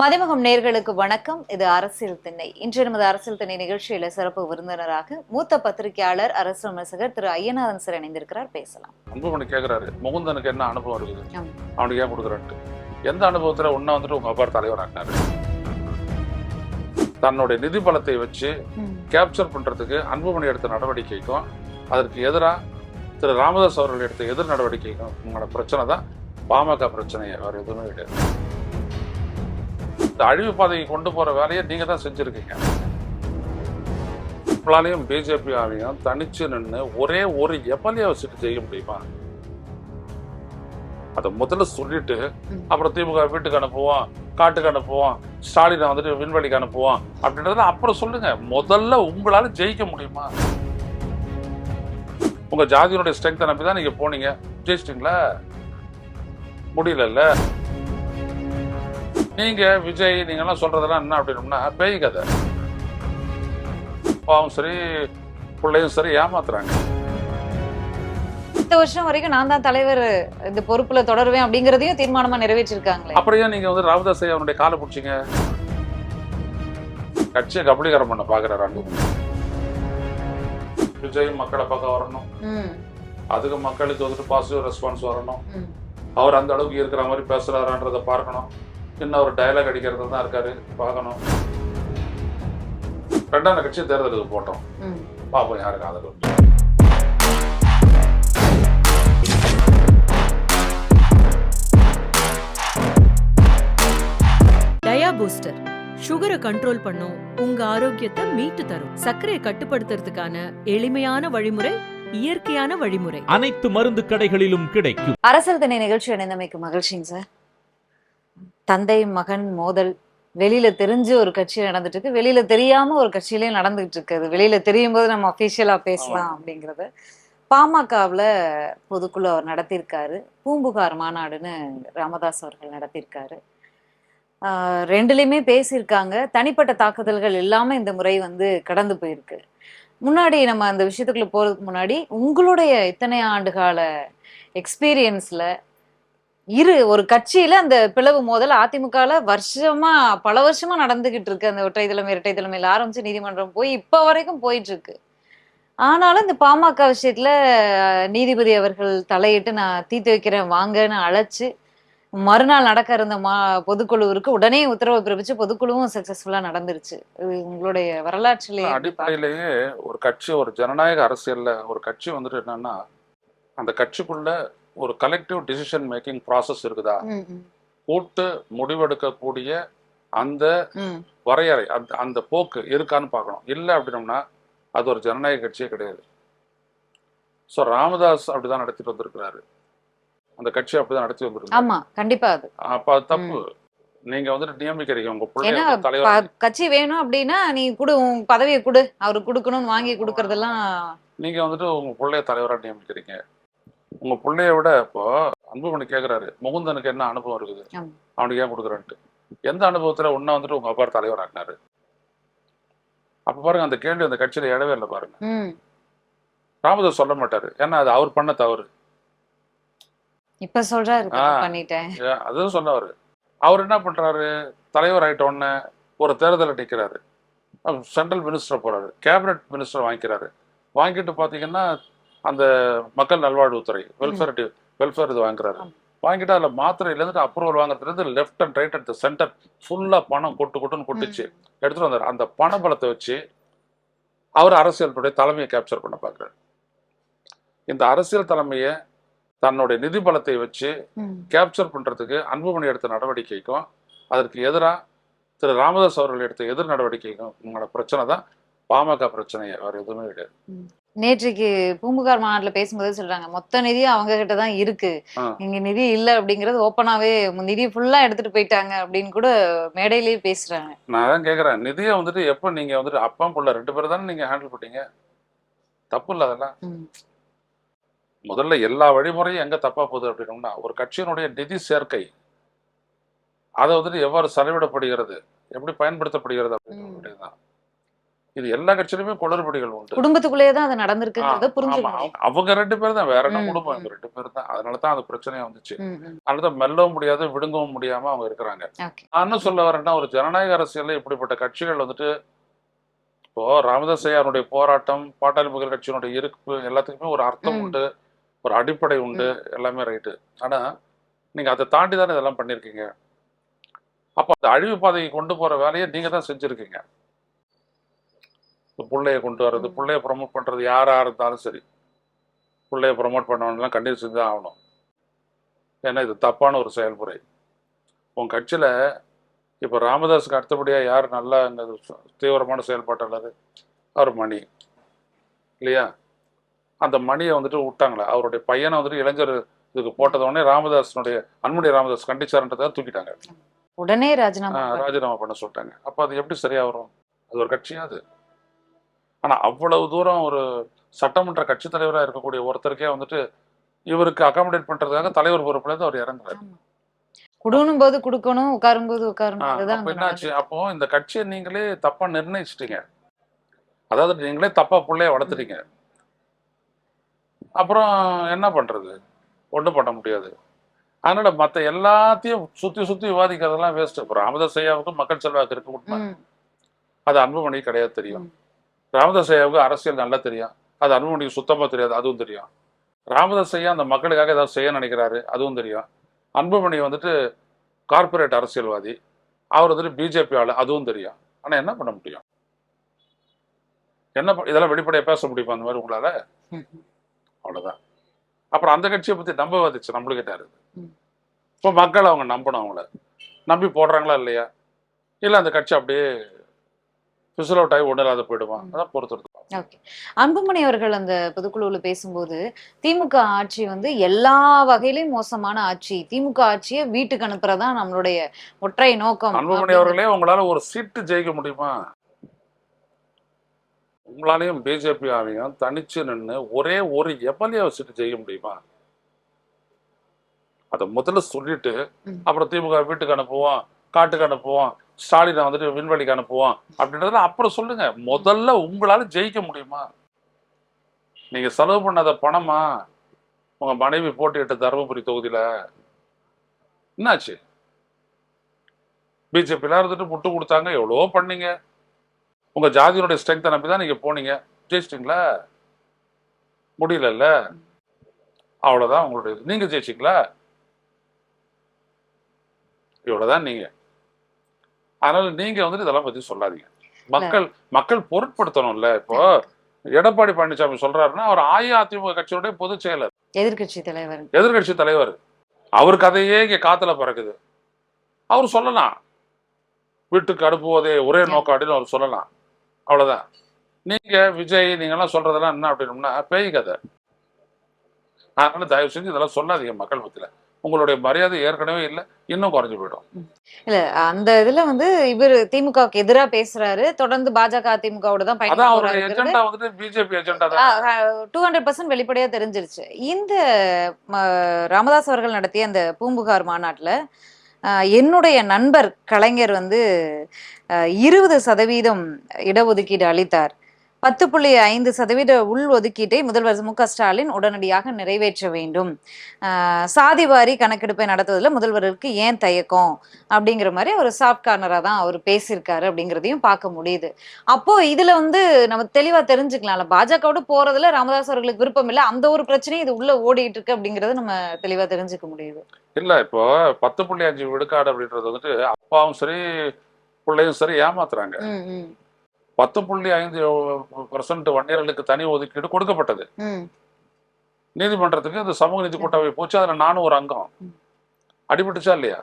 மதிமுகம் நேர்களுக்கு வணக்கம். இது அரசியல் திண்ணை. இன்று நமது அரசியல் திண்ணை நிகழ்ச்சியில சிறப்பு விருந்தினராக மூத்த பத்திரிகையாளர் அரசு விமர்சகர் திரு. ஐயநாதன் சார் இணைந்திருக்கிறார். பேசலாம். அன்புமணி கேக்குறாரு. முகுந்தனுக்கு என்ன அனுபவம் இருக்குது. அவனுக்கு ஏன் கொடுக்குறன்ட்டு. எந்த அனுபவத்துல உன்ன வந்துட்டு உங்க அப்பா தலைவராக்குனாரு தன்னுடைய நிதி பலத்தை வச்சு கேப்சர் பண்றதுக்கு அன்புமணி எடுத்த நடவடிக்கைக்கும் அதற்கு எதிரா திரு. ராமதாஸ் அவர்கள் எடுத்த எதிர் நடவடிக்கைக்கும் உங்களோட பிரச்சனை தான் பாமக பிரச்சனையே. வேற எதுவுமே கிடையாது. இந்த அழிவு பாதையை கொண்டு போற வேலையை நீங்க தான் செஞ்சிருக்கீங்க. உங்களாலையும் பிஜேபியாலையும் தனிச்சு நின்று ஒரே ஒரு எம்எல்ஏ வச்சுட்டு செய்ய முடியுமா? அதை முதல்ல சொல்லிட்டு அப்புறம் திமுக வீட்டுக்கு அனுப்புவோம் காட்டுக்கு அனுப்புவோம் ஸ்டாலினை வந்துட்டு விண்வெளிக்கு அனுப்புவோம் அப்படின்றத அப்புறம் சொல்லுங்க. முதல்ல உங்களால ஜெயிக்க முடியுமா? உங்க ஜாதியினுடைய ஸ்ட்ரென்த்தை நம்பி தான் நீங்க போனீங்க. ஜெயிச்சிட்டீங்களா? முடியலல்ல? நீங்க விஜய் நீங்க எல்லாம் சொல்றதெல்லாம் என்ன அப்படின்னோம்னா பேய் கதை. பாவம் சரி பிள்ளையும் சரி ஏமாத்துறாங்க. இந்த வருஷம் வரைக்கும் நான் தான் தலைவர் இந்த பொறுப்புல தொடருவேன் அப்படிங்கறதையும் தீர்மானமா நிறைவேற்றிருக்காங்களே. ஏன் நீங்க வந்து ராமதாஸ் அவனுடைய காலை பிடிச்சிங்க? கட்சியை கபலீகரம் பண்ண பாக்குறாரு விஜய் மக்களை பக்கம் வரணும். அதுக்கு மக்களுக்கு வந்துட்டு பாசிட்டிவ் ரெஸ்பான்ஸ் வரணும். அவர் அந்த அளவுக்கு இருக்கிற மாதிரி பேசுறாரான்றதை பார்க்கணும். இன்னும் ஒரு டயலாக் அடிக்கிறது தான் இருக்காரு. பார்க்கணும். ரெண்டாம் கட்சி தேர்தலுக்கு போட்டோம். பார்ப்போம் யாருக்கு ஆதரவு டயா பூஸ்டர். சுகரை கண்ட்ரோல் பண்ணும் உங்க ஆரோக்கியத்தை மீட்டு தரும். சர்க்கரையை கட்டுப்படுத்துறதுக்கான எளிமையான வழிமுறை இயற்கையான வழிமுறை. அனைத்து மருந்து கடைகளிலும் கிடைக்கும். அரசியல் திண்ணை நிகழ்ச்சி இணைந்தமைக்கு மகிழ்ச்சிங்க சார். தந்தை மகன் மோதல் வெளியில தெரிஞ்சு ஒரு கட்சி நடந்துட்டு இருக்கு வெளியில தெரியாம ஒரு கட்சியிலயும் நடந்துகிட்டு இருக்கு அது வெளியில தெரியும் போது நம்ம அபிஷியலா பேசலாம் அப்படிங்கறது பாமகவுல பொதுக்குழு அவர் நடத்தியிருக்காரு. பூம்புகார் மாநாடுன்னு ராமதாஸ் அவர்கள் நடத்தியிருக்காரு. ஆஹ் ரெண்டுலயுமே பேசியிருக்காங்க. தனிப்பட்ட தாக்குதல்கள் இல்லாம இந்த முறை வந்து கடந்து போயிருக்கு. முன்னாடி நம்ம அந்த விஷயத்துக்குள்ள போறதுக்கு முன்னாடி உங்களுடைய இத்தனை ஆண்டு கால எக்ஸ்பீரியன்ஸ்ல இரு ஒரு கட்சியில அந்த பிளவு மோதல் அதிமுகல வருஷமா பல வருஷமா நடந்துகிட்டு இருக்கு. அந்த ஒற்றை தலைமை இரட்டை தலைமையில ஆரம்பிச்சு நீதிமன்றம் போய் இப்ப வரைக்கும் போயிட்டு இருக்கு. ஆனாலும் இந்த பாமக விஷயத்துல நீதிபதி அவர்கள் தலையிட்டு நான் தீர்த்து வைக்கிறேன் வாங்கன்னு அழைச்சு மறுநாள் நடக்க இருந்த மா பொதுக்குழுவிற்கு உடனே உத்தரவு பிறப்பிச்சு பொதுக்குழுவும் சக்சஸ்ஃபுல்லா நடந்துருச்சு. இது உங்களுடைய வரலாற்றிலே எப்படி பார்க்கறீங்க? அடிப்படையிலேயே ஒரு கட்சி ஒரு ஜனநாயக அரசியல்ல ஒரு கட்சி வந்துட்டு என்னன்னா அந்த கட்சிக்குள்ள ஒரு கலெக்டிவ் டிசிஷன் மேக்கிங் ப்ராசஸ் இருக்குதா? கூட்டு முடிவெடுக்கக்கூடிய அந்த. வரையறை அந்த அந்த போக்கு இருக்கான்னு பார்க்கணும். இல்லை அப்படின்னோம்னா அது ஒரு ஜனநாயக கட்சியே கிடையாது. ஸோ ராமதாஸ் அப்படிதான் நடத்திட்டு வந்திருக்கிறாரு. அந்த கட்சி அப்படிதான் நடத்தி வந்திருக்காரு ஆமா கண்டிப்பா அது. அப்ப அது தப்பு. நீங்க வந்துட்டு நியமிக்கிறீங்க உங்க ஏன்னா பிள்ளை தலைவர். ப- கட்சி வேணும் அப்படின்னா நீ குடு உன் பதவியை கொடு. அவருக்கு கொடுக்கணும்னு வாங்கி கொடுக்கறதெல்லாம் நீங்க வந்துட்டு உங்க பிள்ளைய தலைவரா நியமிக்கிறீங்க. உங்க பிள்ளைய விட இப்போ அன்புமணி கேக்குறாரு. முகுந்தனுக்கு என்ன அனுபவம் இருக்குது. அவனுக்கு ஏன் கொடுக்குறன்ட்டு. எந்த அனுபவத்துல உன்ன வந்துட்டு உங்க அப்பா தலைவராக்குனாரு அப்ப பாருங்க அந்த கேள்வி அந்த கட்சியில இடவே இல்லை பாருங்க. ராமதாஸ் சொல்ல மாட்டாரு. ஏன்னா அது அவர் பண்ண தவறு. இப்ப சொல்றாரு. பண்ணிட்டேன். அதுவும் சொன்னவர் அவர் என்ன பண்றாரு? தலைவர் ஆயிட்ட உடனே ஒரு தேர்தலில் நிற்கிறாரு சென்ட்ரல் மினிஸ்டர் போறாரு. கேபினட் மினிஸ்டர் வாங்கிக்கிறாரு. வாங்கிட்டு பாத்தீங்கன்னா அந்த மக்கள் நல்வாழ்வுத்துறை வெல்ஃபேர் வெல்ஃபேர் இது வாங்குறாரு. வாங்கிட்டு அதுல மாத்திரையிலேருந்து approval வாங்குறதுலேருந்து left and right at centre ஃபுல்லா பணம் கொட்டு கொட்டுன்னு கொட்டுச்சு. எடுத்துட்டு வந்தாரு. அந்த பண பலத்தை வச்சு அவர் அரசியலுடைய தலைமையை கேப்சர் பண்ண பார்க்குறாரு. இந்த அரசியல் தலைமையை தன்னுடைய நிதி பலத்தை வச்சு கேப்சர் பண்றதுக்கு அன்புமணி எடுத்த நடவடிக்கைக்கும் அதற்கு எதிரா திரு ராமதாஸ் அவர்கள் எடுத்த எதிர் நடவடிக்கைக்கும் உங்களோட பிரச்சனை தான் பாமக பிரச்சனையே. வேற எதுவுமே கிடையாது. நேற்றைக்கு பூம்புகார் மாநாட்டுல பேசும்போது சொல்றாங்க மொத்த நிதியும் அவங்க கிட்ட தான் இருக்கு. இங்க நிதி இல்ல அப்படிங்கறது ஓப்பனாவே நிதி ஃபுல்லா எடுத்துட்டு போயிட்டாங்க அப்படின்னு கூட மேடையிலேயே பேசுறாங்க. நான் தான் கேட்குறேன் நிதியை வந்துட்டு எப்போ நீங்க வந்துட்டு அப்பா புள்ள ரெண்டு பேரும் தானே நீங்க ஹேண்டில் பண்ணீங்க தப்பு இல்லை அதெல்லாம். முதல்ல எல்லா வழிமுறையும் எங்க தப்பா போகுது அப்படின்னோம்னா ஒரு கட்சியினுடைய நிதி சேர்க்கை அதை வந்துட்டு எவ்வாறு செலவிடப்படுகிறது எப்படி பயன்படுத்தப்படுகிறது ம். அப்படின்றது தான் இது எல்லா கட்சியிலுமே குளறுபடிகள் உண்டு. குடும்பத்துக்குள்ளேயே தான் அது நடந்திருக்குங்கிறத முடியும் அவங்க- ரெண்டு பேர் தான் வேற என்ன குடும்பம். இவங்க ரெண்டு பேர் தான். அதனால தான் அது பிரச்சனையா வந்துச்சு. அதனால தான் மெல்லவும் முடியாது விடுங்கவும் முடியாம அவங்க இருக்கிறாங்க. நான் என்ன சொல்ல வரேன்னா ஒரு ஜனநாயக அரசியல்ல இப்படிப்பட்ட கட்சிகள் வந்துட்டு இப்போ ராமதாஸ் ஐயாருடைய போராட்டம் பாட்டாளி மக்கள் கட்சியினுடைய இருப்பு எல்லாத்துக்குமே ஒரு அர்த்தம். உண்டு ஒரு அடிப்படை உண்டு எல்லாமே ரைட்டு. ஆனா நீங்க அதை தாண்டி தானே இதெல்லாம் பண்ணிருக்கீங்க அப்ப அந்த அழிவு பாதையை கொண்டு போற வேலையை நீங்க தான் செஞ்சிருக்கீங்க. புள்ளைய கொண்டு வர்றது. புள்ளைய ப்ரமோட் பண்றது யாரா இருந்தாலும் சரி. புள்ளைய ப்ரமோட் பண்ணவங்கலாம் கண்டிப்பாக செஞ்சு தான் ஆகணும். ஏன்னா இது தப்பான ஒரு செயல்முறை. உன் கட்சியில இப்போ ராமதாஸுக்கு அடுத்தபடியா யார் நல்லா இந்த தீவிரமான செயல்பாட்டாளர்? அவர் மணி. இல்லையா? அந்த மணியை வந்துட்டு விட்டாங்களே. அவருடைய பையனை வந்துட்டு இளைஞர் இதுக்கு போட்டத உடனே ராமதாஸனுடைய அன்புடைய ராமதாஸ் கண்டிச்சாருன்றதை தூக்கிட்டாங்க. உடனே ராஜினாமா. ராஜினாமா பண்ண சொல்லிட்டாங்க. அப்போ அது எப்படி சரியா வரும் அது ஒரு கட்சியா அது? ஆனா அவ்வளவு தூரம் ஒரு சட்டமன்ற கட்சி தலைவரா இருக்கக்கூடிய ஒருத்தருக்கே வந்துட்டு இவருக்கு அகாமடேட் பண்றதுக்காக தலைவர் பொறுப்புல இருந்து அவர் இறங்குறாரு. ஆமா. குடுணும் போது குடுக்கணும் உட்காரும் போது அங்க என்னாச்சு? அப்போ இந்த கட்சியை நீங்களே தப்பா நிர்ணயிச்சிட்டீங்க. அதாவது நீங்களே தப்பா பிள்ளைய வளர்த்துட்டீங்க. அப்புறம் என்ன பண்றது? ஒண்ணும் பண்ண முடியாது. அதனால மத்த எல்லாத்தையும் சுத்தி சுத்தி விவாதிக்கிறதெல்லாம் வேஸ்ட் இப்போ ராமதாஸ் ஐயாவுக்கு மக்கள் செல்வாக்கு இருக்கு அது அன்புமணி கிடையாது தெரியும். ராமதாஸ் ஐயாவுக்கு அரசியல் நல்லா தெரியும். அது அன்புமணிக்கு சுத்தமா தெரியாது அதுவும் தெரியும். ராமதாஸ் ஐயா அந்த மக்களுக்காக ஏதாவது செய்ய நினைக்கிறாரு அதுவும் தெரியும். அன்புமணி வந்துட்டு கார்ப்பரேட் அரசியல்வாதி. அவர் வந்துட்டு பிஜேபி ஆளு அதுவும் தெரியும். ஆனா என்ன பண்ண முடியும்? என்ன இதெல்லாம் வெளிப்படையாக பேச முடியுமா அந்த மாதிரி உங்களால? அவ்வளோதான் அவ்வளவுதான். அப்புறம் அந்த கட்சியை பத்தி நம்ப வந்துச்சு நம்மளுக்கிட்ட இருக்கு? இப்போ மக்கள் அவங்க நம்பணும் அவங்கள. நம்பி போடுறாங்களா இல்லையா? இல்ல அந்த கட்சி அப்படியே பிசில் அவுட் ஆகி ஒன்றும் இல்லாத போயிடுமா? ம். அதான் பொறுத்து ஓகே. அன்புமணி அவர்கள் அந்த பொதுக்குழுவுல பேசும்போது திமுக ஆட்சி வந்து எல்லா வகையிலும் மோசமான ஆட்சி. திமுக ஆட்சியை வீட்டுக்கு அனுப்புறதா நம்மளுடைய ஒற்றை நோக்கம். அன்புமணி அவர்களே உங்களால ஒரு சீட்டு ஜெயிக்க முடியுமா? உங்களாலையும் பிஜேபி ஆலையும் தனிச்சு நின்று ஒரே ஒரு எம்எல்ஏ சீட்டு ஜெயிக்க முடியுமா? அதை முதல்ல சொல்லிட்டு. அப்புறம் திமுக வீட்டுக்கு அனுப்புவோம் காட்டுக்கு அனுப்புவோம் ஸ்டாலினை வந்துட்டு விண்வெளிக்கு அனுப்புவோம் அப்படின்றதுல அப்புறம் சொல்லுங்க. முதல்ல உங்களால ஜெயிக்க முடியுமா? நீங்க செலவு பண்ணாத பணமா? உங்க மனைவி போட்டியிட்ட தருமபுரி தொகுதியில. என்னாச்சு? பிஜேபிலாம் இருந்துட்டு முட்டு கொடுத்தாங்க. எவ்வளவோ பண்ணீங்க. உங்க ஜாதியினுடைய ஸ்ட்ரென்த்தை நம்பி தான் நீங்க போனீங்க. ஜெயிச்சிட்டீங்களா? முடியலல்ல. அவ்வளவுதான் உங்களுடைய இது. நீங்க ஜெயிச்சிங்களா? இவ்வளோதான் நீங்க. அதனால நீங்க வந்துட்டு இதெல்லாம் பத்தி சொல்லாதீங்க. மக்கள் மக்கள் பொருட்படுத்தணும்ல இப்போ. எடப்பாடி பழனிசாமி சொல்றாருன்னா அவர் அஇஅதிமுக கட்சியுடைய பொதுச் செயலர். எதிர்க்கட்சி தலைவர். எதிர்கட்சி தலைவர். அவர் கதையே இங்க காத்துல பறக்குது. அவர் சொல்லலாம். வீட்டுக்கு அனுப்புவதே ஒரே நோக்கம் அப்படின்னு அவர் சொல்லலாம். அவ்வளவுதான். நீங்க விஜய் நீங்க எல்லாம் சொல்றதெல்லாம் என்ன அப்படின்னம்னா பேய் கதை. அதனால தயவு செஞ்சு இதெல்லாம் சொல்லாதீங்க மக்கள் மத்தியில. உங்களுடைய மரியாதை ஏற்கனவே இல்லை இன்னும் குறைஞ்சு போயிடும். இல்ல அந்த இதுல வந்து இவர் திமுகவுக்கு எதிரா பேசுறாரு. தொடர்ந்து பாஜக அதிமுகவோட தான் டூ ஹண்ட்ரட் பர்சன்ட் வெளிப்படையா தெரிஞ்சிருச்சு. இந்த ராமதாஸ் அவர்கள் நடத்திய அந்த பூம்புகார் மாநாட்டுல என்னுடைய நண்பர் கலைஞர் வந்து இருபது சதவீதம் இடஒதுக்கீடு அளித்தார். பத்து புள்ளி ஐந்து சதவீத உள் ஒதுக்கீட்டை முதல்வர் மு க ஸ்டாலின் உடனடியாக நிறைவேற்ற வேண்டும். சாதிவாரி கணக்கெடுப்பை நடத்துவதில் முதல்வருக்கு ஏன் தயக்கம்? அப்படிங்கிற மாதிரி ஒரு சாஃப்ட் கார்னரா தான் அவர் பேசியிருக்காரு அப்படிங்கிறதையும் பார்க்க முடியுது. அப்போ இதுல வந்து நம்ம தெளிவா தெரிஞ்சுக்கலாம்ல. பாஜகவோட போறதுல ராமதாஸ் அவர்களுக்கு விருப்பம் இல்லை. அந்த ஒரு பிரச்சனையும் இது உள்ள ஓடிட்டு இருக்கு அப்படிங்கறத நம்ம தெளிவா தெரிஞ்சுக்க முடியுது. இல்ல இப்போ பத்து புள்ளி அஞ்சு விழுக்காடு அப்படின்றது வந்துட்டு அப்பாவும் சரி பிள்ளையும் சரி ஏமாத்துறாங்க. பத்து புள்ளி ஐந்து பர்சன்ட் வன்னியர்களுக்கு தனி ஒதுக்கீடு கொடுக்கப்பட்டது. நீதிமன்றத்துக்கு இந்த சமூக நீதி கூட்டமை போச்சு அதுல நானும் ஒரு அங்கம். அடிபட்டுச்சா இல்லையா?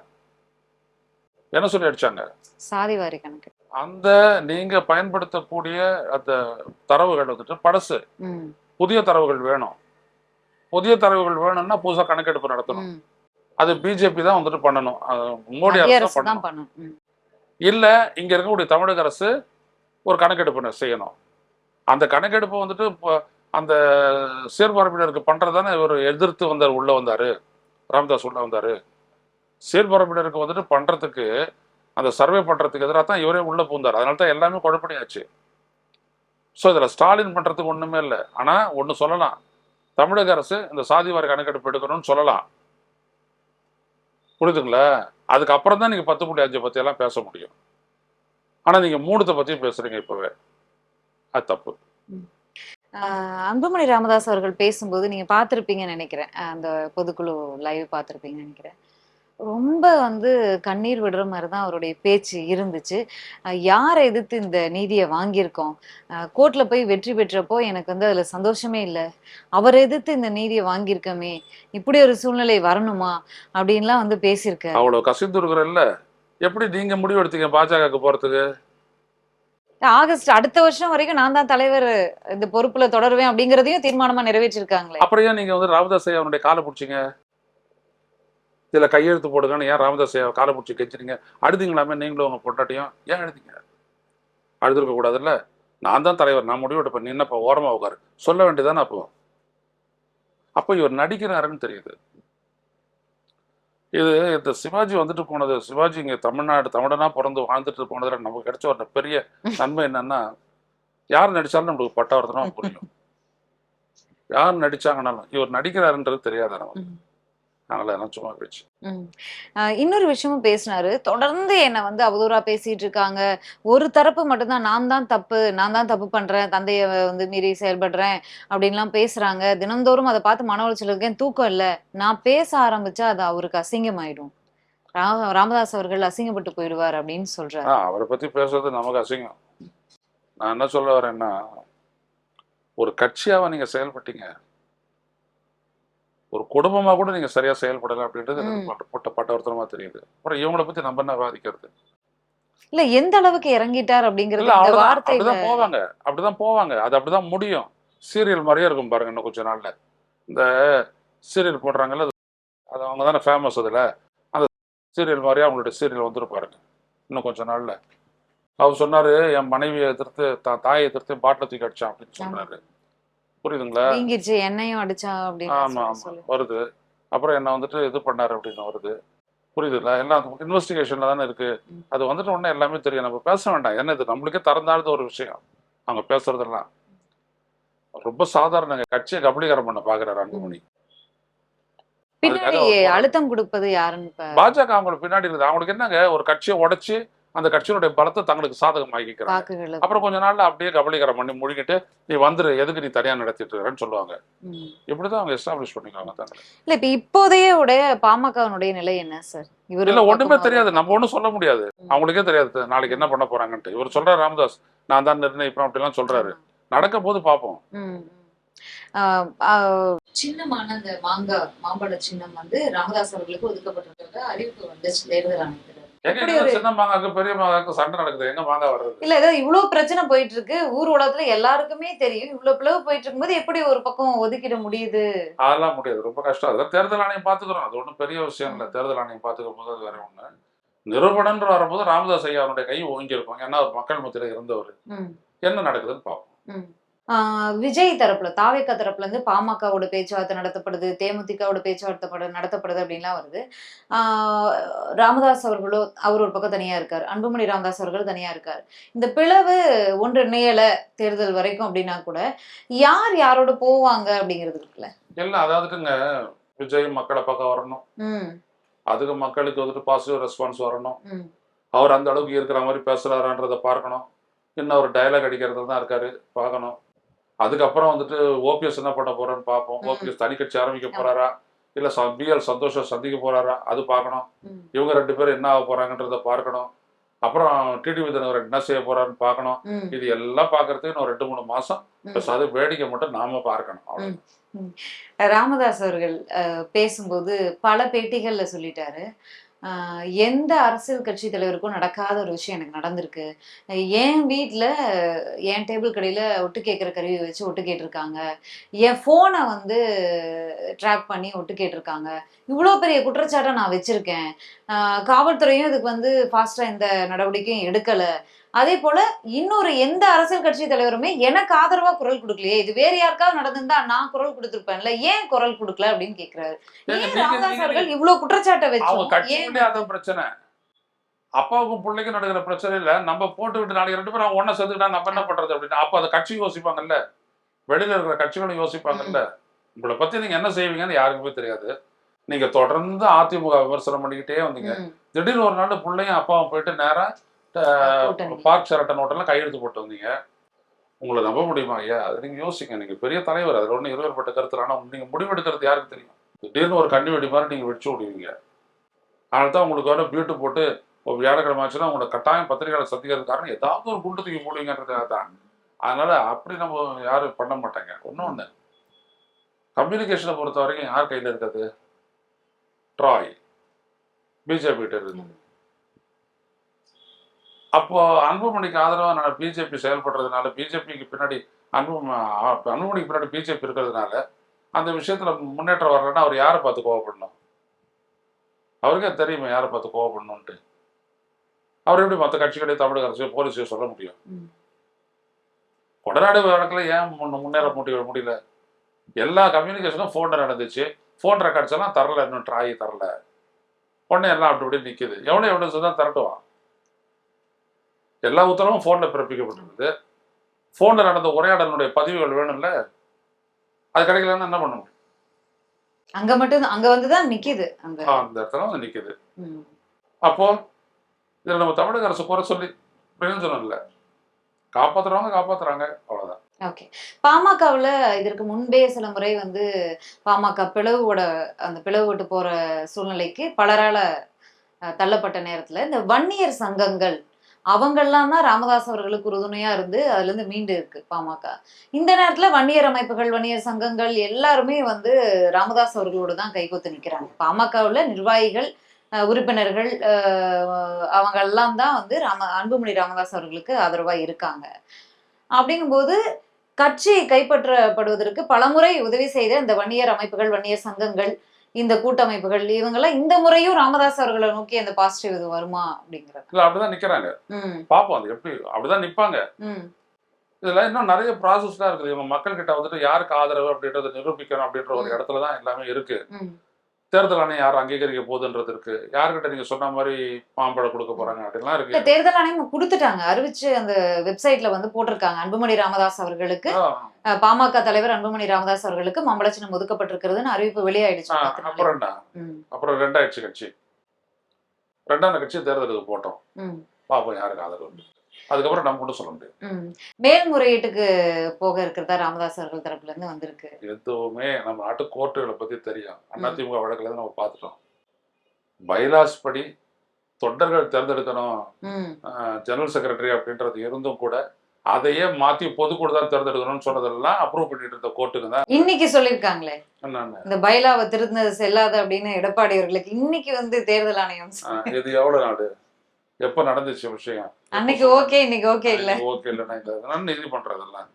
என்ன சொல்லி அடிச்சாங்க? சாதிவாரி கணக்கு. அந்த நீங்க பயன்படுத்தக்கூடிய அந்த தரவுகள் வந்துட்டு பழசு ம், புதிய தரவுகள் வேணும். புதிய தரவுகள் வேணும்னா புதுசா கணக்கெடுப்பு நடத்தணும். அது பிஜேபி தான் வந்துட்டு பண்ணணும். மோடி அரசு பண்ணணும். இல்ல இங்க இருக்கக்கூடிய தமிழக அரசு ஒரு கணக்கெடுப்பு செய்யணும். அந்த கணக்கெடுப்பு வந்துட்டு இப்போ அந்த சீர்பரப்பினருக்கு தானே இவர் எதிர்த்து வந்தார் உள்ளே வந்தார். ராமதாஸ் உள்ளே வந்தார். சீர்பரப்பினருக்கு வந்துட்டு பண்ணுறதுக்கு அந்த சர்வே பண்ணுறதுக்கு எதிராக தான் இவரே உள்ளே பூந்தார் அதனால தான் எல்லாமே குழப்படியாச்சு ஸோ இதில் ஸ்டாலின் பண்ணுறதுக்கு ஒன்றுமே இல்லை. ஆனால் ஒன்று சொல்லலாம். தமிழக அரசு இந்த சாதிவாரி கணக்கெடுப்பு எடுக்கணும்னு சொல்லலாம். புரியுதுங்களா? அதுக்கப்புறம் தான் நீங்கள் பத்து புள்ளி அஞ்சு பற்றியெல்லாம் பேச முடியும். ஆனால் நீங்கள் மூணுத்தை பற்றி பேசுகிறீங்க இப்போவே. அது தப்பு. அன்புமணி ராமதாஸ் அவர்கள் பேசும்போது நீங்க பார்த்திருப்பீங்கன்னு நினைக்கிறேன். அந்த பொதுக்குழு லைவ் பார்த்திருப்பீங்கன்னு நினைக்கிறேன். ரொம்ப வந்து கண்ணீர் விடுற மாதிரி தான் அவருடைய பேச்சு இருந்துச்சு. யாரை எதிர்த்து இந்த நீதியை வாங்கியிருக்கோம்? கோர்ட்ல போய் வெற்றி பெற்றப்போ எனக்கு வந்து அதுல சந்தோஷமே இல்லை. அவரை எதிர்த்து இந்த நீதியை வாங்கியிருக்கோமே. இப்படி ஒரு சூழ்நிலை வரணுமா? அப்படின்லாம் வந்து பேசியிருக்காரு. அவ்வளோ கசிந்துருக்குறல்ல எப்படி நீங்கள் முடிவு எடுத்தீங்க பாஜகவுக்கு போகிறதுக்கு ஆகஸ்ட் அடுத்த வருஷம் வரைக்கும் நான் தான் தலைவர் இந்த பொறுப்புல தொடருவேன் அப்படிங்கறதையும் தீர்மானமா நிறைவேற்றிருக்காங்களே. அப்புறம் ஏன் நீங்கள் வந்து ராமதாஸ் ஐயா அவனுடைய காலை பிடிச்சிங்க? இதில் கையெழுத்து போடுங்கன்னு ஏன் ராமதாஸ் ஐயா காலை பிடிச்சி கெஞ்சிட்டீங்க அழுதிங்களாமே நீங்களும் உங்கள் பொண்டாட்டியும். ஏன் அழுதிங்க? அழுதுருக்க கூடாதுல்ல? நான் தான் தலைவர். நான் முடிவு எடுப்பேன். நீ என்னப்பா ஓரமாக உட்காரு. சொல்ல வேண்டியதானே அப்போ? அப்போ இவர் நடிக்கிறாருன்னு தெரியுது. இது இந்த சிவாஜி வந்துட்டு போனது சிவாஜி இங்கே தமிழ்நாடு தமிழனா பிறந்து வாழ்ந்துட்டு போனதில் நமக்கு கிடைச்ச ஒரு பெரிய நன்மை என்னன்னா யார் நடிச்சாலும் நம்மளுக்கு பட்டவர்த்தனமா புரியும். யார் நடிச்சாங்கனாலும் இவர் நடிக்கிறாருன்றது தெரியாத நமக்கு? அதனால அதெல்லாம் சும்மா போயிடுச்சு. இன்னொரு விஷயமும் பேசினாரு. தொடர்ந்து என்னை வந்து அவதூறா பேசிட்டு இருக்காங்க. ஒரு தரப்பு மட்டும்தான் நான் தான் தப்பு நான் தான் தப்பு பண்றேன் தந்தையை வந்து மீறி செயல்படுறேன் அப்படின்லாம் பேசுறாங்க. தினந்தோறும் அதை பார்த்து மன உளைச்சல் இருக்கேன் தூக்கம் இல்லை? நான் பேச ஆரம்பிச்சா அது அவருக்கு அசிங்கமாயிடும். ரா- ராமதாஸ் அவர்கள் அசிங்கப்பட்டு போயிடுவார் அப்படின்னு சொல்றாரு. அவரை பத்தி பேசுறது நமக்கு அசிங்கம். நான் என்ன சொல்ல வரேன்னா ஒரு கட்சியாவா நீங்க செயல்பட்டீங்க ஒரு குடும்பமா கூட நீங்க சரியா செயல்படல அப்படின்றது எனக்கு. பட்ட- பட்ட பட்டவர்த்தனமா தெரியுது. அப்புறம் இவங்கள பத்தி நம்ம என்ன வாதிக்கிறது இல்ல எந்த அளவுக்கு இறங்கிட்டார் அப்படிங்கிறது அப்படிதான் போவாங்க. அப்படிதான் போவாங்க. அது அப்படிதான் முடியும். சீரியல் மாதிரியே இருக்கும் பாருங்க இன்னும் கொஞ்ச நாள்ல. இந்த சீரியல் போடுறாங்கல்ல அது அவங்க தானே ஃபேமஸ் அதுல. அந்த சீரியல் மாதிரியே அவங்களுடைய சீரியல் வந்துரும் பாருங்க இன்னும் கொஞ்ச நாள்ல. அவர் சொன்னாரு என் மனைவியை எதிர்த்து தான் தாயை எதிர்த்து பாட்டில் தூக்கி அடிச்சான் அப்படின்னு சொன்னாரு. புரியுதுங்களா? வீங்கிருச்சு என்னையும் அடிச்சா அப்படின்னு வருது. அப்புறம் என்ன வந்துட்டு இது பண்ணாரு அப்படின்னு வருது. புரியுதுங்களா? எல்லாம் இன்வெஸ்டிகேஷன்ல தானே இருக்கு. அது வந்துட்டு உடனே எல்லாமே தெரியும். நம்ம பேச வேண்டாம். என்ன இது? நம்மளுக்கே திறந்தாழ்ந்த ஒரு விஷயம். அவங்க பேசுறதெல்லாம். ரொம்ப சாதாரணங்க. கட்சியை கபலீகரம் பண்ண பாக்குறாரு அன்புமணி. பின்னாடி அழுத்தம் கொடுப்பது யாருன்னு பாஜக அவங்களுக்கு பின்னாடி இருக்குது. அவங்களுக்கு என்னங்க? ஒரு கட்சியை உடைச்சு அந்த கட்சியினுடைய பலத்தை தங்களுக்கு சாதகமாக்கிக்கிறாங்க அப்புறம் கொஞ்ச நாள்ல அப்படியே கபலீகரம் பண்ணி முழுகிட்டு நீ வந்துரு எதுக்கு நீ தனியா நடத்திட்டு இருக்கன்னு சொல்லுவாங்க. இப்படிதான் அவங்க எஸ்டாப்ளிஷ் பண்ணிக்குவாங்க தங்களை. இல்ல இப்ப இப்போதைய உடைய பாமகவினுடைய நிலை என்ன சார் இவரு இல்ல ஒண்ணுமே தெரியாது. நம்ம ஒண்ணும் சொல்ல முடியாது. அவங்களுக்கே தெரியாது. நாளைக்கு என்ன பண்ண போறாங்கன்ட்டு. இவர் சொல்றாரு ராமதாஸ் நான் தான் நிர்ணயிப்பேன் அப்படிலாம் சொல்றாரு. நடக்க போது பார்ப்போம். ம், ம். ஆஹ் ஆஹ் சின்னமான அந்த மாங்காய் மாம்பழ சின்னம் வந்து ராமதாஸ் அவர்களுக்கு ஒதுக்கப்பட்டிருக்கிறத. அறிவிப்பு வந்துச்சு தேர்தல் ஆணையத்துல. இல்ல ஏதோ இவ்வளவு பிரச்சனை போயிட்டு இருக்கு ஊர் உலகத்துல எல்லாருக்குமே தெரியும். இவ்வளவு பிளவு போயிட்டு இருக்கும்போது எப்படி ஒரு பக்கம் ஒதுக்கிட முடியுது? அதெல்லாம் முடியாது. ரொம்ப கஷ்டம். அதெல்லாம் தேர்தல் ஆணையம் பாத்துக்கிறோம். அது ஒண்ணும் பெரிய விஷயம் இல்ல. தேர்தல் ஆணையம் பாத்துக்கும் போது அது வேற ஒண்ணு. நிரூபணன்ற வரும்போது ராமதாஸ் ஐயா அவருடைய கை ஓங்கி இருக்கும் ஏன்னா அவர் மக்கள் மத்தியில இருந்தவர். என்ன நடக்குதுன்னு பார்ப்போம் விஜய் தரப்புல தாவேக்கா தரப்புல இருந்து பாமகவோட பேச்சுவார்த்தை நடத்தப்படுது தேமுதிகவோட பேச்சுவார்த்தை பட- நடத்தப்படுது அப்படின்லாம் வருது. ஆஹ் ராமதாஸ் அவர்களோ அவர் ஒரு பக்கம் தனியா இருக்காரு. அன்புமணி ராமதாஸ் அவர்கள் தனியா இருக்காரு. இந்த பிளவு ஒன்று இணையல தேர்தல் வரைக்கும் அப்படின்னா கூட யார் யாரோட போவாங்க அப்படிங்கிறது இருக்குல்ல? எல்லாம் அதாவதுங்க விஜய் மக்களை பக்கம் வரணும். அதுக்கு மக்களுக்கு வந்துட்டு பாசிட்டிவ் ரெஸ்பான்ஸ் வரணும். அவர் அந்த அளவுக்கு இருக்கிற மாதிரி பேசுறாரான்றதை பார்க்கணும். இன்னும் ஒரு டயலாக் அடிக்கிறது தான் இருக்காரு. பார்க்கணும். அதுக்கப்புறம் வந்துட்டு ஓபிஎஸ் என்ன பண்ண போறான்னு பார்ப்போம். ஓபிஎஸ் தனி கட்சி ஆரம்பிக்க போறாரா? இல்ல பிஎல் சந்தோஷம் சந்திக்க போறாரா? அது பார்க்கணும். இவங்க ரெண்டு பேரும் என்ன ஆக போறாங்கன்றத பார்க்கணும். அப்புறம் டிடிவி தினகரன் என்ன செய்ய போறாருன்னு பார்க்கணும். இது எல்லாம் பார்க்கறதுக்கு இன்னும் ரெண்டு மூணு மாசம். ம். பேசாது வேடிக்கை மட்டும் நாம பார்க்கணும். ராமதாஸ் அவர்கள் பேசும்போது பல பேட்டிகள்ல சொல்லிட்டாரு. எந்த அரசியல் கட்சி தலைவருக்கும் நடக்காத ஒரு விஷயம் எனக்கு நடந்திருக்கு. என் வீட்டில் என் டேபிள் கடையில் ஒட்டு கேட்குற கருவி வச்சு ஒட்டு கேட்டிருக்காங்க. என் ஃபோனை வந்து ட்ராக் பண்ணி ஒட்டு கேட்டிருக்காங்க. இவ்வளோ பெரிய குற்றச்சாட்டை நான் வச்சிருக்கேன். காவல்துறையும் இதுக்கு வந்து ஃபாஸ்ட்டாக எந்த நடவடிக்கையும் எடுக்கலை. அதே போல இன்னொரு எந்த அரசியல் கட்சி தலைவருமே எனக்கு ஆதரவா குரல் கொடுக்கலையே. இது வேற யாருக்காவது நடந்திருந்தா நான் குரல் கொடுத்திருப்பேன்ல. ஏன் குரல் கொடுக்கல அப்படின்னு கேக்குறாரு. ஏன் ராமதாஸ் அவர்கள் இவ்வளவு குற்றச்சாட்டை அதான் பிரச்சனை. அப்பாவுக்கும் பிள்ளைக்கும் நடக்கிற பிரச்சனையில நம்ம போட்டுக்கிட்டு நாளைக்கு ரெண்டு பேரும் ஒன்னா சேர்த்துக்கிட்டா நம்ம என்ன பண்றது அப்படின்னா. அப்ப அந்த கட்சி யோசிப்பாங்கல்ல. வெளியில இருக்கிற கட்சிகளும் யோசிப்பாங்கல்ல. உங்களை பத்தி நீங்க என்ன செய்வீங்கன்னு யாருக்குமே தெரியாது. நீங்க தொடர்ந்து அதிமுக விமர்சனம் பண்ணிக்கிட்டே வந்தீங்க. திடீர்னு ஒரு நாள் பிள்ளையும் அப்பாவும் போயிட்டு நேரா கூட்டணி. பார்க் ஷெரட்டன் ஹோட்டல்ல கையெழுத்து போட்டு வந்தீங்க. உங்களை நம்ப முடியுமா ஐயா? அது நீங்க யோசிங்க. நீங்க பெரிய தலைவர். அதுல ஒண்ணு இருவேறுபட்ட கருத்து ஆனா நீங்க முடிவெடுக்கிறது யாருக்கு தெரியும்? திடீர்னு ஒரு கண்ணி வெடி மாதிரி நீங்க வெடிச்சு விடுவீங்க அதனால தான் உங்களுக்கு வந்து பியூட்டு போட்டு ஒரு வியாழக்கிழமை ஆச்சுன்னா உங்களோட கட்டாயம் பத்திரிகையாளர் சந்திக்கிறது காரணம் ஏதாவது ஒரு குண்டு தூக்கி போடுவீங்கன்றதுக்காக தான். அதனால அப்படி நம்ம யாரும் பண்ண மாட்டாங்க. ஒண்ணு கம்யூனிகேஷனை பொறுத்த வரைக்கும் யார் கையில இருக்குது? ட்ராய். பிஜேபி கிட்ட இருக்குது அப்போ அன்புமணிக்கு ஆதரவா நான் பிஜேபி செயல்படுறதுனால பிஜேபிக்கு பின்னாடி அன்பு அன்புமணிக்கு பின்னாடி பிஜேபி இருக்கிறதுனால அந்த விஷயத்துல முன்னேற்றம் வரலன்னா அவர் யாரை பார்த்து கோவப்படணும்? அவருக்கே தெரியுமே யாரை பார்த்து கோவப்படணும்ட்டு அவர் எப்படி மற்ற கட்சிகளே தமிழக அரசு போலீஸையும் சொல்ல முடியும். கொடநாடு வழக்கில் ஏன் முன்ன- முன்னேற முடிய முடியல? எல்லா கம்யூனிகேஷனும் ஃபோனில் நடந்துச்சு. ஃபோன் ரெக்கார்ட்ஸ் எல்லாம் தரல இன்னும் ட்ராய் தரல. உடனே எல்லாம் அப்படி இப்படி நிக்குது. எவ்வளோ எவ்வளோ தான் திரட்டுவான். எல்லா உத்தரவும் ஃபோனில் பிறப்பிக்கப்பட்டிருக்குது ஃபோனில் நடந்த உரையாடலுடைய பதிவுகள் வேணும்ல? அது கிடைக்கலன்னா என்ன பண்ண முடியும்? அங்க மட்டும் அங்க வந்துதான் நிக்குது அந்த அந்த இடத்துல வந்து நிக்குது. அப்போ இதில் நம்ம தமிழக அரசு குறை சொல்லி பிரயோஜனம் இல்லை காப்பாத்துறவங்க காப்பாத்துறாங்க அவ்வளவுதான். ஓகே. பாமகவுல இதற்கு முன்பே சில முறை வந்து பாமக பிளவோட அந்த பிளவு விட்டு போற சூழ்நிலைக்கு பலரால தள்ளப்பட்ட நேரத்துல இந்த வன்னியர் சங்கங்கள் அவங்கெல்லாம் தான் ராமதாஸ் அவர்களுக்கு உறுதுணையா இருந்து அதுல இருந்து மீண்டு இருக்கு பாமக. இந்த நேரத்துல வன்னியர் அமைப்புகள் வன்னியர் சங்கங்கள் எல்லாருமே வந்து ராமதாஸ் அவர்களோடு தான் கைகோத்து நிக்கிறாங்க. பாமகவுல நிர்வாகிகள் அஹ், உறுப்பினர்கள் அவங்க எல்லாம் தான் வந்து ராம அன்புமணி ராமதாஸ் அவர்களுக்கு ஆதரவா இருக்காங்க. அப்படிங்கும்போது கட்சி கைப்பற்றப்படுவதற்கு பலமுறை உதவி செய்த இந்த வன்னியர் அமைப்புகள் வன்னியர் சங்கங்கள் இந்த கூட்டமைப்புகள் இவங்கெல்லாம் இந்த முறையும் ராமதாஸ் அவர்களை நோக்கி அந்த பாசிட்டிவ் இது வருமா அப்படிங்கிறது இல்லை அப்படிதான் நிக்கிறாங்க. ம். பார்ப்போம் அது எப்படி அப்படிதான் நிப்பாங்க. இதுல இன்னும் நிறைய ப்ராசஸ்லாம் இருக்குது இவங்க மக்கள் கிட்ட வந்துட்டு யாருக்கு ஆதரவு அப்படின்றத நிரூபிக்கணும் அப்படின்ற ஒரு. இடத்துல தான் எல்லாமே இருக்கு. தேர்தல் ஆணையம் யார் அங்கீகரிக்க போகுதுன்றது இருக்கு யார்கிட்ட நீங்க சொன்ன மாதிரி மாம்பழம் கொடுக்க போறாங்க அப்படிலாம் இல்ல இருக்கு தேர்தல் ஆணையம் கொடுத்துட்டாங்க. அறிவிச்சு அந்த வெப்சைட்ல வந்து போட்டிருக்காங்க. அன்புமணி ராமதாஸ் அவர்களுக்கு. பாமக தலைவர் அன்புமணி ராமதாஸ் அவர்களுக்கு மாம்பழச்சினம் ஒதுக்கப்பட்டிருக்கிறதுன்னு அறிவிப்பு வெளியாயிடுச்சு. அப்புறம் என்ன? அப்புறம் ரெண்டாயிடுச்சு கட்சி. ரெண்டாவது கட்சி தேர்தலுக்கு போட்டோம். ம். பார்ப்போம் யாருக்கு ஆதரவு? அதுக்கப்புறம் நம்ம மட்டும் சொல்ல முடியும் ம். மேல்முறையீட்டுக்கு போக இருக்கிறதா ராமதாஸ் அவர்கள் தரப்புல இருந்து வந்திருக்கு. எதுவுமே நம்ம நாட்டு கோர்ட்டுகளை பத்தி தெரியும் அதிமுக வழக்குல இருந்து நம்ம பார்த்துட்டோம். பைலாஸ் படி தொண்டர்கள் தேர்ந்தெடுக்கணும் ஜெனரல் செக்ரட்டரி அப்படின்றது இருந்தும் கூட அதையே மாத்தி பொதுக்குழு தான் தேர்ந்தெடுக்கணும்னு சொன்னதெல்லாம் அப்ரூவ் பண்ணிட்டு இருந்த கோர்ட்டுக்கு தான். இன்னைக்கு சொல்லிருக்காங்களே என்னன்னு இந்த பைலாவை திருத்தினது செல்லாது அப்படின்னு எடப்பாடி அவர்களுக்கு இன்னைக்கு வந்து தேர்தல் ஆணையம் இது எவ்வளவு நாடு எப்ப நடந்துச்சு விஷயம்? அன்னைக்கு ஓகே இன்னைக்கு ஓகே இல்ல. ஓகே இல்லைன்னா இந்த நீதி பண்றதெல்லாம்.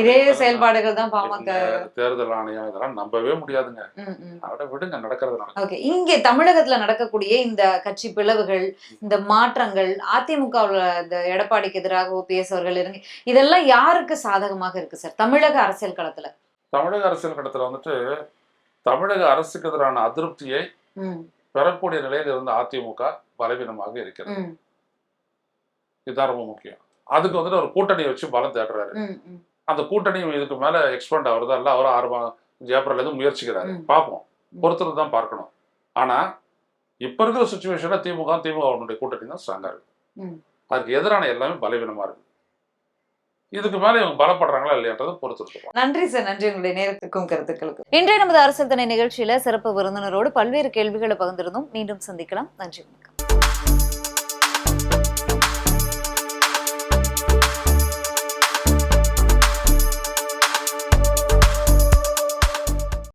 இதே செயல்பாடுகள் தான் பாமக. தேர்தல் ஆணையம் இதெல்லாம் நம்பவே முடியாதுங்க. அதை விடுங்க நடக்கிறது நடக்கும் ஓகே இங்கே தமிழகத்துல நடக்கக்கூடிய இந்த கட்சி பிளவுகள் இந்த மாற்றங்கள் அதிமுகவுல இந்த எடப்பாடிக்கு எதிராக ஓபிஎஸ் அவர்கள் இறங்கி இதெல்லாம் யாருக்கு சாதகமாக இருக்கு சார்? தமிழக அரசியல் களத்துல. தமிழக அரசியல் கடத்துல வந்துட்டு தமிழக அரசுக்கு எதிரான அதிருப்தியை பெறக்கூடிய நிலையில் இருந்த அதிமுக பலவீனமாக இருக்கிறது. இதுதான் ரொம்ப முக்கியம். அதுக்கு வந்துட்டு ஒரு கூட்டணியை வச்சு பலம் தேடுறாரு. அந்த கூட்டணியும் இதுக்கு மேல எக்ஸ்பெண்ட் ஆகுறதா இல்ல அவரும் ஆறு மா- ஏப்ரல்ல இருந்து முயற்சிக்கிறாரு. பார்ப்போம். ம். பொறுத்தது தான் பார்க்கணும். ஆனா இப்ப இருக்கிற சுச்சுவேஷன்ல திமுக திமுக கூட்டணி தான் ஸ்ட்ராங்கா இருக்கு. அதுக்கு எதிரான எல்லாமே பலவீனமா இருக்கு. இதுக்கு மேல இவங்க பலப்படுறாங்களா இல்லையான்றதை பொறுத்து இருக்கு நன்றி சார். நன்றி உங்களுடைய நேரத்துக்கும் கருத்துக்களுக்கும். இன்றைய நமது அரசியல் திணை நிகழ்ச்சியில சிறப்பு விருந்தினரோடு பல்வேறு கேள்விகளை பகிர்ந்திருந்தோம். மீண்டும் சந்திக்கலாம். நன்றி வணக்கம்.